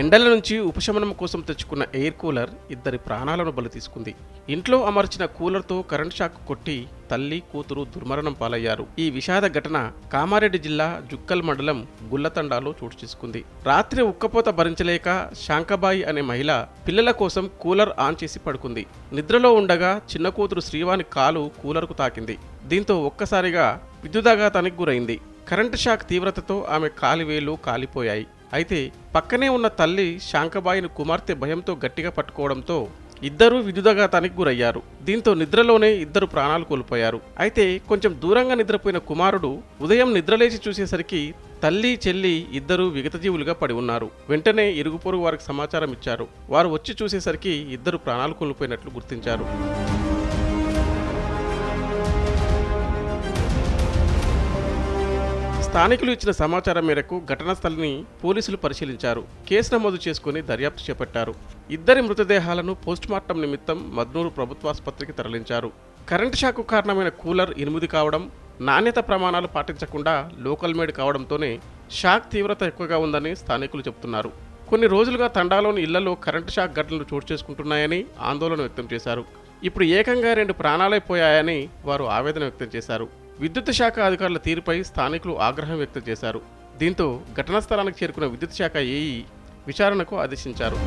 ఎండల నుంచి ఉపశమనం కోసం తెచ్చుకున్న ఎయిర్ కూలర్ ఇద్దరి ప్రాణాలను బలి తీసుకుంది. ఇంట్లో అమర్చిన కూలర్తో కరెంట్ షాక్ కొట్టి తల్లి కూతురు దుర్మరణం పాలయ్యారు. ఈ విషాద ఘటన కామారెడ్డి జిల్లా జుక్కల్ మండలం గుల్లతండాలో చోటు చేసుకుంది. రాత్రి ఉక్కపోత భరించలేక శాంకబాయి అనే మహిళ పిల్లల కోసం కూలర్ ఆన్ చేసి పడుకుంది. నిద్రలో ఉండగా చిన్న కూతురు శ్రీవాణి కాలు కూలర్కు తాకింది. దీంతో ఒక్కసారిగా విద్యుదాఘాతానికి గురైంది. కరెంటు షాక్ తీవ్రతతో ఆమె కాలివేలు కాలిపోయాయి. అయితే పక్కనే ఉన్న తల్లి శాంకబాయిని కుమార్తె భయంతో గట్టిగా పట్టుకోవడంతో ఇద్దరూ విద్యుదఘాతానికి గురయ్యారు. దీంతో నిద్రలోనే ఇద్దరు ప్రాణాలు కోల్పోయారు. అయితే కొంచెం దూరంగా నిద్రపోయిన కుమారుడు ఉదయం నిద్రలేచి చూసేసరికి తల్లి చెల్లి ఇద్దరూ విగతజీవులుగా పడి ఉన్నారు. వెంటనే ఇరుగు పొరుగు వారికి సమాచారం ఇచ్చారు వారు వచ్చి చూసేసరికి ఇద్దరు ప్రాణాలు కోల్పోయినట్లు గుర్తించారు. స్థానికులు ఇచ్చిన సమాచారం మేరకు ఘటనా స్థలిని పోలీసులు పరిశీలించారు. కేసు నమోదు చేసుకుని దర్యాప్తు చేపట్టారు. ఇద్దరి మృతదేహాలను పోస్టుమార్టం నిమిత్తం మద్నూరు ప్రభుత్వాసుపత్రికి తరలించారు. కరెంటు షాకు కారణమైన కూలర్ ఇనుముది కావడం నాణ్యత ప్రమాణాలు పాటించకుండా లోకల్ మేడ్ కావడంతోనే షాక్ తీవ్రత ఎక్కువగా ఉందని స్థానికులు చెబుతున్నారు. కొన్ని రోజులుగా తండాలోని ఇళ్ళలో కరెంటు షాక్ ఘటనలు చోటు చేసుకుంటున్నాయని ఆందోళన వ్యక్తం చేశారు. ఇప్పుడు ఏకంగా రెండు ప్రాణాలైపోయాయని వారు ఆవేదన వ్యక్తం చేశారు. విద్యుత్ శాఖ అధికారుల తీరుపై స్థానికులు ఆగ్రహం వ్యక్తం చేశారు. దీంతో ఘటనా స్థలానికి చేరుకున్న విద్యుత్ శాఖ ఏఈ విచారణకు ఆదేశించారు.